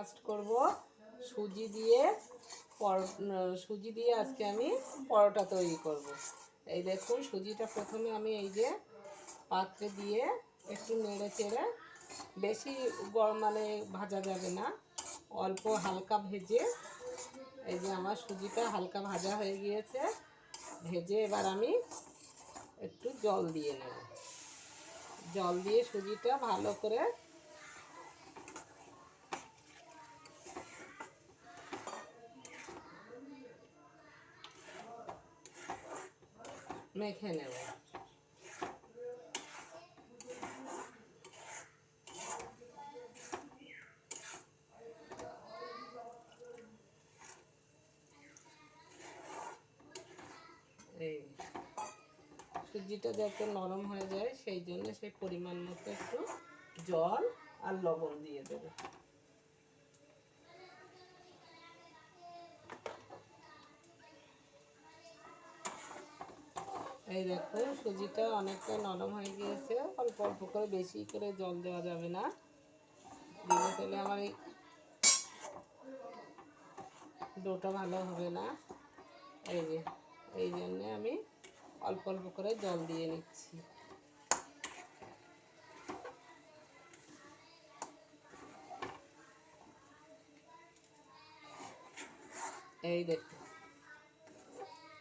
Breakfast করব সুজি দিয়ে পর- সুজি দিয়ে আজকে আমি পরোটা তৈরি করব। এই দেখুন, সুজিটা প্রথমে আমি এই যে পাত্রে দিয়ে একটু নেড়ে চেড়ে বেশি গরম মানে ভাজা যাবে না, অল্প হালকা ভেজে এই যে আমার সুজিটা হালকা ভাজা হয়ে গিয়েছে, ভেজে এবার আমি একটু জল দিয়ে নেব জল দিয়ে সুজিটা ভালো করে মেখে নেব। এই সুজিটা যাতে নরম হয়ে যায়, সেই জন্য সেই পরিমাণ মতো একটু জল আর লবণ দিয়ে দেবো। এই দেখো সুজিটা অনেকটা নরম হয়ে গিয়েছে। অল্প অল্প করে বেশি করে জল দেওয়া যাবে না। দিলে তাহলে আমার এই ডোটা ভালো হবে না। এই যে, এই জন্যে আমি অল্প অল্প করে জল দিয়ে নিচ্ছি। এই দেখো,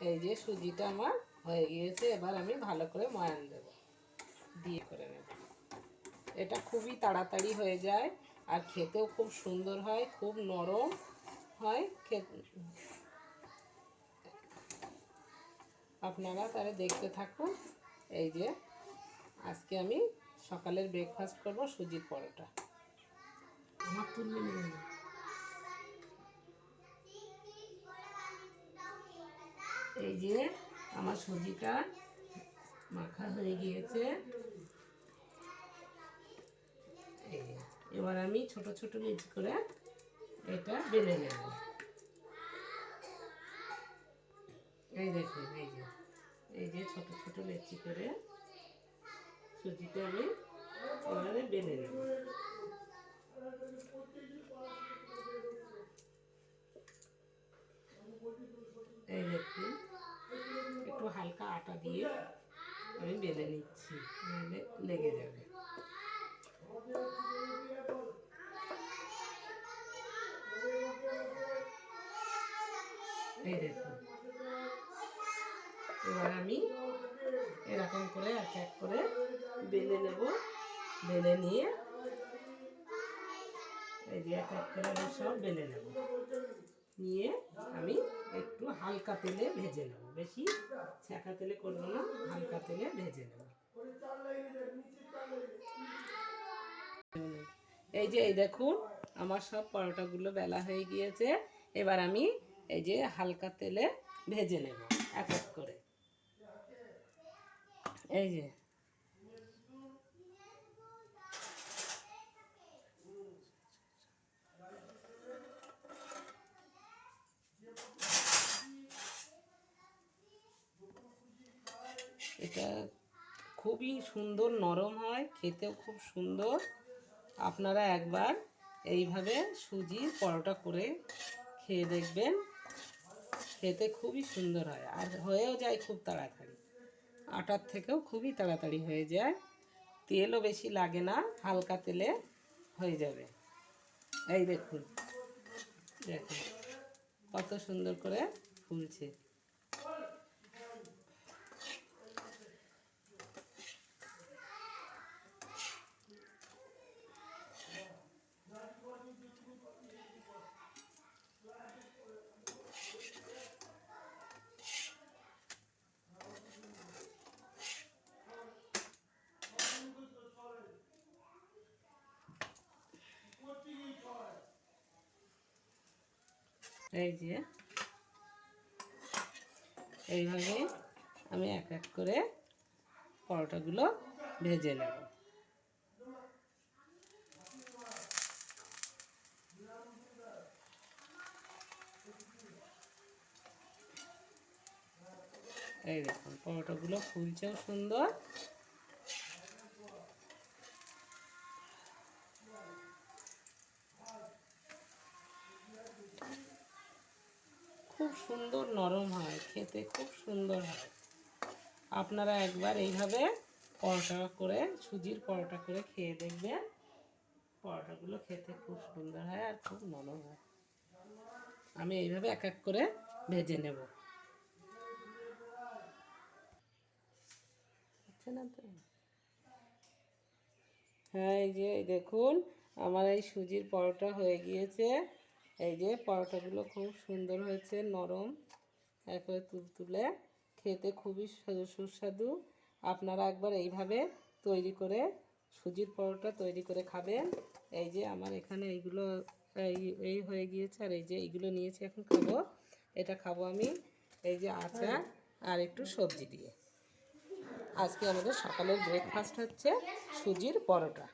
এই যে সুজিটা আমার হয়ে গিয়েছে এবার আমি ভালো করে ময়ান দেব। দিয়ে করে নেব। এটা খুবই তাড়াতাড়ি হয়ে যায় আর খেতেও খুব সুন্দর হয় খুব নরম হয় খেতে আপনারা তাহলে দেখতে থাকুন। এই যে আজকে আমি সকালের ব্রেকফাস্ট করব সুজির পরোটা। আমার তুললে এই যে আমার সুজিটা মাখা হয়ে গিয়েছে। এবার আমি ছোট ছোট লিচ করে এটা বেলে নেব। এই দেখুন, এই যে এই যে ছোট ছোট লেচি করে সুজিটা আমি এবারে বেলে নেব এই দেখুন একটু হালকা আটা দিয়ে আমি বেলে নিচ্ছি, নাহলে লেগে যাবে। এবার আমি এরকম করে এক এক করে বেলে নেব। বেলে নিয়ে এই যে এক এক করে আমি সব বেলে নেব। নিয়ে আমি একটু হালকা তেলে ভেজে নেব। বেশি ছ্যাঁকা তেলে করব না, হালকা তেলে ভেজে নেব। এই যে, এই দেখুন, আমার সব পরোটাগুলো বেলা হয়ে গিয়েছে। এবার আমি এই যে হালকা তেলে ভেজে নেব, এক এক করে। এই যে এটা খুবই সুন্দর, নরম হয়, খেতেও খুব সুন্দর। আপনারা একবার এইভাবে সুজির পরোটা করে খেয়ে দেখবেন, খেতে খুবই সুন্দর হয় আর হয়েও যায় খুব তাড়াতাড়ি। আটার থেকেও খুবই তাড়াতাড়ি হয়ে যায়। তেলও বেশি লাগে না, হালকা তেলে হয়ে যাবে। এই দেখুন দেখুন, কত সুন্দর করে ফুলছে। এই যে, এইভাবে আমি এক এক করে পরোটাগুলো ভেজে নেব। এই দেখুন, পরোটাগুলো ফুলছেও সুন্দর সুন্দর নরম হয়, খেতে খুব সুন্দর হয়। আপনারা একবার এইভাবে পরোটা করে, সুজির পরোটা করে খেয়ে দেখবেন। পরোটাগুলো খেতে খুব সুন্দর হয় আর খুব নরম হয়। আমি এইভাবে এক এক করে ভেজে নেব। তো? হ্যাঁ এই যে দেখুন, আমার এই সুজির পরোটা হয়ে গিয়েছে। এই যে পরোটাগুলো খুব সুন্দর হয়েছে, নরম। একবারে তুলতুলে খেতে খুবই সুস্বাদু। আপনারা একবার এইভাবে তৈরি করে, সুজির পরোটা তৈরি করে খাবেন। এই যে আমার এখানে এইগুলো, এই হয়ে গিয়েছে আর এই যে এইগুলো নিয়েছি এখন খাব। এটা খাব আমি, এই যে আচার আর একটু সবজি দিয়ে। আজকে আমাদের সকালের ব্রেকফাস্ট হচ্ছে সুজির পরোটা।